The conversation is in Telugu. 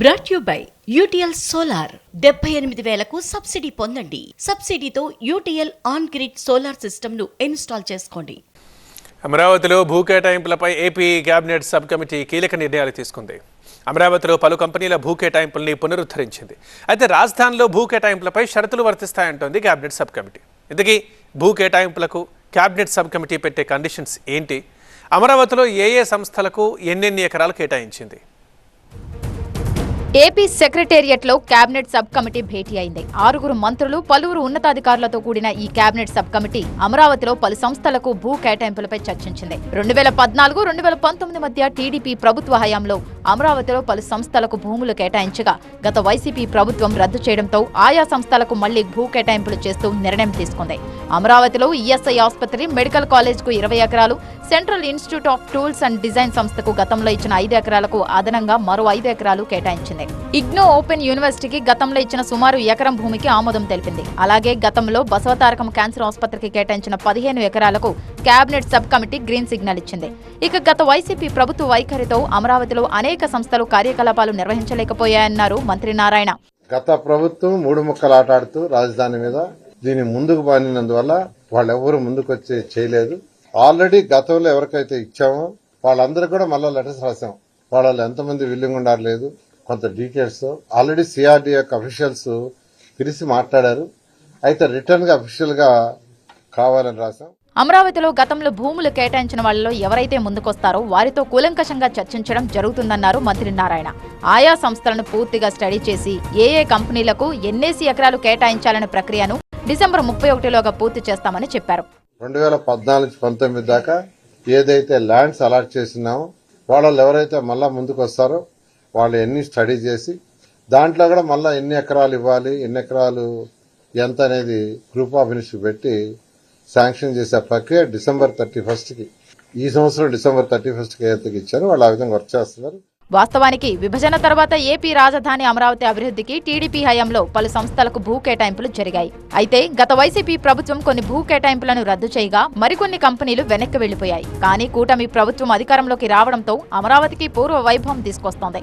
Brought you by UTL solar డెబ్బై ఎనిమిది వేలకు సబ్సిడీ పొందండి. సబ్సిడీతో యూటీఎల్ ఆన్ గ్రిడ్ సోలార్ సిస్టమ్ను ఇన్స్టాల్ చేసుకోండి. అమరావతిలో భూ కేటాయింపులపై ఏపీ కేబినెట్ సబ్ కమిటీ కీలక నిర్ణయాలు తీసుకుంది. అమరావతిలో పలు కంపెనీల భూ కేటాయింపుల్ని పునరుద్ధరించింది. అయితే రాజధానిలో భూ కేటాయింపులపై షరతులు వర్తిస్తాయంటోంది కేబినెట్ సబ్ కమిటీ ఇంతకీ భూ కేటాయింపులకు కేబినెట్ సబ్ కమిటీ పెట్టే కండిషన్స్ ఏంటి? అమరావతిలో ఏ ఏ సంస్థలకు ఎన్నెన్ని ఎకరాలు కేటాయించింది? ఏపీ సెక్రటేరియట్లో కేబినెట్ సబ్ కమిటీ భేటీ అయింది. ఆరుగురు మంత్రులు పలువురు ఉన్నతాధికారులతో కూడిన ఈ కేబినెట్ సబ్ కమిటీ అమరావతిలో పలు సంస్థలకు భూ కేటాయింపులపై చర్చించింది. రెండు వేల పద్నాలుగు రెండు వేల పంతొమ్మిది మధ్య టీడీపీ ప్రభుత్వ హయాంలో అమరావతిలో పలు సంస్థలకు భూములు కేటాయించగా గత వైసీపీ ప్రభుత్వం రద్దు చేయడంతో ఆయా సంస్థలకు మళ్ళీ భూ కేటాయింపులు చేస్తూ నిర్ణయం తీసుకుంది. అమరావతిలో ఈఎస్ఐ ఆసుపత్రి మెడికల్ కాలేజ్కు ఇరవై ఎకరాలు central institute of tools and design సంస్థకు గతంలో ఇచ్చిన ఐదు ఎకరాలకు అదనంగా మరో ఐదు ఎకరాలు కేటాయించింది. ఇగ్నో ఓపెన్ యూనివర్సిటీకి గతంలో ఇచ్చిన సుమారు ఎకరం భూమికి ఆమోదం తెలిపింది. అలాగే గతంలో బసవతారకం క్యాన్సర్ ఆసుపత్రికి కేటాయించిన పదిహేను ఎకరాలకు cabinet sub committee green signal ఇచ్చింది. ఇక గత వైసీపీ ప్రభుత్వ వైఖరితో అమరావతిలో అనేక సంస్థలు కార్యకలాపాలు నిర్వహించలేకపోయాయన్నారు మంత్రి నారాయణ. గత ప్రభుత్వం మూడు ముక్కలు ఆటాడుతూ రాజధాని మీద దీన్ని ముందుకు బానినందువల్ల వాళ్ళెవ్వరూ ముందుకు వచ్చి చేయలేదు. ఆల్రెడీ గతంలో ఎవరికైతే ఇచ్చామో వాళ్ళందరూ కూడా మళ్ళీ లెటర్స్ రాసాం వాళ్ళు ఎంతమంది విల్లింగ్ ఉండారు లేదు కొంత డీటెయిల్స్ ఆల్రెడీ సిఆర్డీ యొక్క అఫీషియల్స్ పిలిచి మాట్లాడారు. అయితే రిటర్న్గా కావాలని రాసాం అమరావతిలో గతంలో భూములు కేటాయించిన వాళ్ళలో ఎవరైతే ముందుకొస్తారో వారితో కూలంకషంగా చర్చించడం జరుగుతుందన్నారు మంత్రి నారాయణ. ఆయా సంస్థలను పూర్తిగా స్టడీ చేసి ఏ ఏ కంపెనీలకు ఎన్నేసి ఎకరాలు కేటాయించాలనే ప్రక్రియను డిసెంబర్ ముప్పై ఒకటిలోగా పూర్తి చేస్తామని చెప్పారు. రెండు వేల పద్నాలుగు పంతొమ్మిది దాకా ఏదైతే ల్యాండ్స్ అలాట్ చేసినామో వాళ్ళు ఎవరైతే మళ్ళీ ముందుకు వస్తారో వాళ్ళు ఎన్ని స్టడీ చేసి దాంట్లో కూడా మళ్ళీ ఎన్ని ఎకరాలు ఇవ్వాలి ఎన్ని ఎకరాలు ఎంత అనేది గ్రూప్ ఆఫ్ మినిస్టర్ పెట్టి శాంక్షన్ చేసే ప్రక్రియ డిసెంబర్ థర్టీ ఫస్ట్కి ఈ సంవత్సరం డిసెంబర్ థర్టీ ఫస్ట్కి ఏదైతే ఇచ్చారో వాళ్ళు ఆ విధంగా వర్క్ చేస్తున్నారు. వాస్తవానికి విభజన తర్వాత ఏపీ రాజధాని అమరావతి అభివృద్ధికి టీడీపీ హయాంలో పలు సంస్థలకు భూ కేటాయింపులు జరిగాయి. అయితే గత వైసీపీ ప్రభుత్వం కొన్ని భూ కేటాయింపులను రద్దు చేయగా మరికొన్ని కంపెనీలు వెనక్కి వెళ్ళిపోయాయి కానీ కూటమి ప్రభుత్వం అధికారంలోకి రావడంతో అమరావతికి పూర్వ వైభవం తీసుకొస్తోంది.